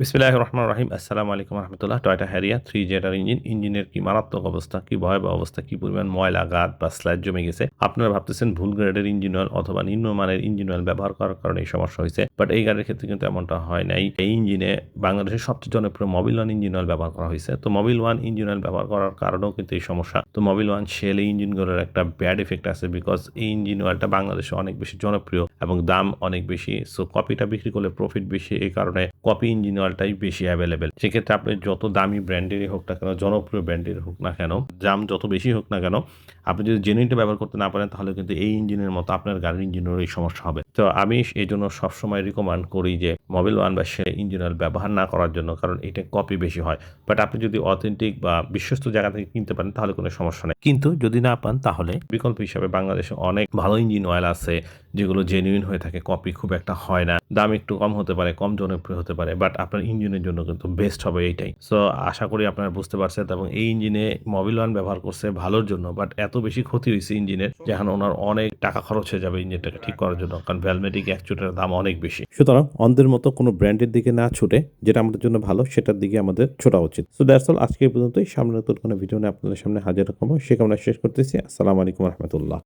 বিসমিল্লাহ রহমান রাহিম। আসসালামু আলাইকুম রহমতুল্লাহ। টয়টা হ্যারিয়া থ্রি জেটার ইঞ্জিন ইঞ্জিনের কি মারাত্মক অবস্থা, কি ভয়াবহ অবস্থা, কি পরিমাণ ময়লা গাদ বা স্ল্যাজ জমে গেছে? আপনারা ভাবতেছেন ভুল গ্রেডের ইঞ্জিন অয়েল অথবা নিম্নমানের ইঞ্জিন অয়েল ব্যবহার করার কারণে এই সমস্যা হয়েছে বাট এই গাড়ির ক্ষেত্রে কিন্তু এমনটা হয় নাই। এই ইঞ্জিনে বাংলাদেশের সবচেয়ে জনপ্রিয় মোবিল ওয়ান ইঞ্জিন অয়েল ব্যবহার করা হয়েছে। তো মোবিল ওয়ান ইঞ্জিন অয়েল ব্যবহার করার কারণেও কিন্তু এই সমস্যা। তো মোবিল ওয়ান শেল এই ইঞ্জিনগুলোর একটা ব্যাড এফেক্ট আছে বিকজ এই ইঞ্জিন অয়েলটা বাংলাদেশে অনেক বেশি জনপ্রিয় এবং দাম অনেক বেশি। সো কপিটা বিক্রি করলে প্রফিট বেশি, এই কারণে কপি ইঞ্জিন অয়েলটাই বেশি অ্যাভেলেবেল সেক্ষেত্রে আপনি যত দামি ব্র্যান্ডেরই হোক না কেন, জনপ্রিয় ব্র্যান্ডের হোক না কেন জাম যত বেশি হোক না কেন, আপনি যদি জেনুইনটা ব্যবহার করতে না পারেন, তাহলে কিন্তু এই ইঞ্জিনের মতো আপনার গাড়ির ইঞ্জিনেরও এই সমস্যা হবে। তো আমি এই জন্য সবসময় রিকমেন্ড করি যে মোবাইল ওয়ান বা সে ইঞ্জিন অয়েল ব্যবহার না করার জন্য, কারণ এটা কপি বেশি হয়। বাট আপনি যদি অথেন্টিক বা বিশ্বস্ত জায়গা থেকে কিনতে পারেন, তাহলে কোনো সমস্যা নেই। কিন্তু যদি না পান, তাহলে বিকল্প হিসাবে বাংলাদেশে অনেক ভালো ইঞ্জিন অয়েল আছে, যেগুলো জেনুইন হয়ে থাকে কপি খুব একটা হয় না। দাম একটু কম হতে পারে, কম জনপ্রিয় হতে পারে বাট আপনার ইঞ্জিনের জন্য কিন্তু বেস্ট হবে এইটাই। সো আশা করি আপনারা বুঝতে পারছেন এবং এই ইঞ্জিনে মোবিল ওয়ান ব্যবহার করছে ভালোর জন্য বাট এত বেশি ক্ষতি হয়েছে ইঞ্জিনের যেখানে ওনার অনেক টাকা খরচ হয়ে যাবে ইঞ্জিনটাকে ঠিক করার জন্য। কারণ ভ্যালমেটিক অ্যাকচুটের দাম অনেক বেশি। সুতরাং অন্ধের মতো কোনো ব্র্যান্ডের দিকে না ছুটে যেটা আমাদের জন্য ভালো, সেটার দিকে আমাদের ছোটা উচিত। সো দ্যাটস অল আজকে পর্যন্তই। সামনে নতুন কোনো ভিডিও নিয়ে আপনাদের সামনে হাজির রাখব সে কামনা শেষ করতেছি। আসসালামু আলাইকুম রহমতুল্লাহ।